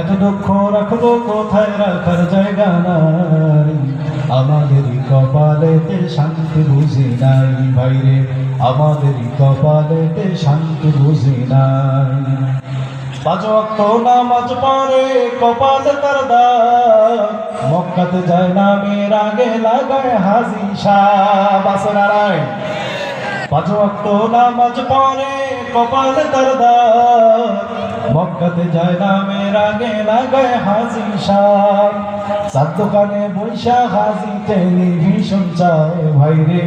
এত দুঃখ রাখব কোথায় রাখার জায়গা নাই? আমাদেরই কপালেতে শান্তি বুঝি নাই ভাইরে আমাদেরই কপালেতে শান্তি বুঝি নাই। পাঁচ অক্ত নামাজ পড়ে কপালে তার দাগ। মক্কাতে যায় নামের আগে লাগায় হাজি শাহ বাসনারায় পাঁচ অক্ত নামাজ পড়ে কপালে তার দাগ। মক্কাতে যায় নামের আগে লাগায় হাজি শাহ চার দোকানে বৈশা হাজি টেলিভিশন চায়। ভাইরে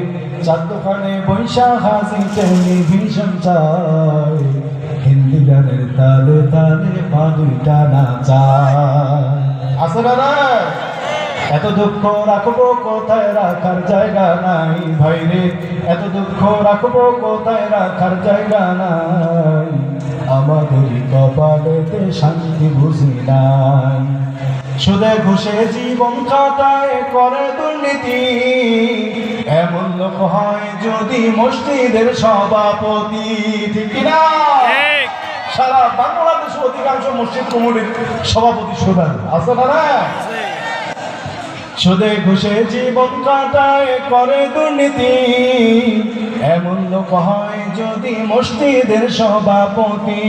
চার দোকানে বৈশা হাজি টেলিভিশন চায়। হিন্দি গানের তালে তালে পা দুইটা নাচায় আছে না এত দুঃখ রাখব কোথায় রাখার জায়গা নাই? ভাই রে, এত দুঃখ রাখব কোথায় রাখার জায়গা নাই? কপালেতে শান্তি বুঝি নাই সুদে ঘুষে জীবন কাটায় করে দুর্নীতি। এমন লোক হয় যদি মসজিদের সভাপতি। ঠিক না? সারা বাংলাদেশ অধিকাংশ মসজিদ কমিটির সভাপতি সুদান আছে না সুদে ঘুষে জীবন কাটায় করে দুর্নীতি। এমন লোক হয় যদি মসজিদের সভাপতি।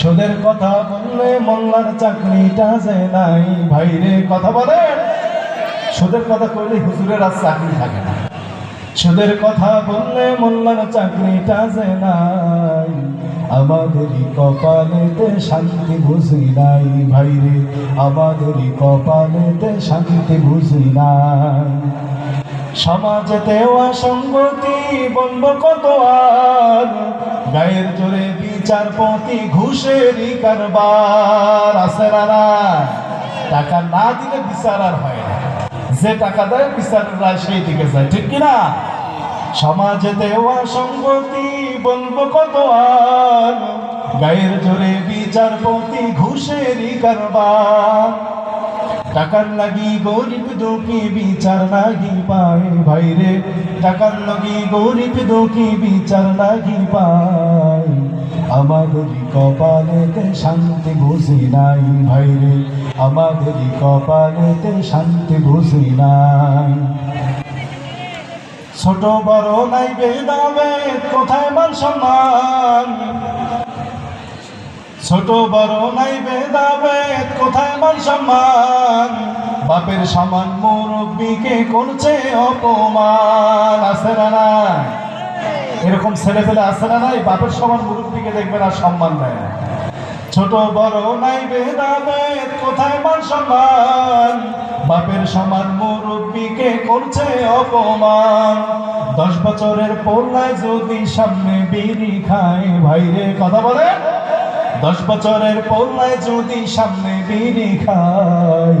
সুদের কথা বললে মোল্লার চাকরিটা যে নাই, ভাইরে কথা বলে। সুদের কথা কইলে হুজুরের আর চাকরি থাকে না। সুদের কথা বললে মোল্লার চাকরিটা যে নাই আমাদেরই কপালেতে শান্তি বুঝি নাই, ভাইরে আমাদেরই কপালেতে শান্তি বুঝি নাই। সমাজেতে অসঙ্গতি, বলব কত আর গায়ের জোরে বিচারপতি ঘুষেরই কারবার আছে টাকা না দিলে বিচার আর হয় না। যে টাকা দেয়, বিচারের রায় সেই দিকে যায়। ঠিক কিনা সমাজেতে অসঙ্গতি বলব কত আর? গায়ের জোরে বিচারপতি ঘুষেরই কারবার। টাকার লাগি গরিব দুঃখী বিচার লাগি পায় ভাইরে। টাকার লাগি গরিব দুঃখী বিচার লাগি পায়। আমাদেরই কপালেতে শান্তি বুঝি নাই ভাইরে, আমাদেরই কপালেতে শান্তি বুঝি নাই। ছোট বড় নাই বেদাবে কোথায় মান সম্মান? ছোট বড় নাই বেদাবে কোথায় মান সম্মান? বাপের সমান মুরব্বীকে করছে অপমান, আছে না? এরকম ছেলে পেলে আছে না নাই? বাপের সমান মুরব্বীকে দেখবেন আর সম্মান দেয় না। ছোট বড় নাই, ভেদাভেদ, কোথায় মান সম্মান? বাপের সমান মুরব্বীকে করছে অপমান। দশ বছরের পোল্লায় যদি সামনে বিড়ি খায় ভাইরে কথা বলে? দশ বছরের পোল্লায় যদি সামনে বিড়ি খায়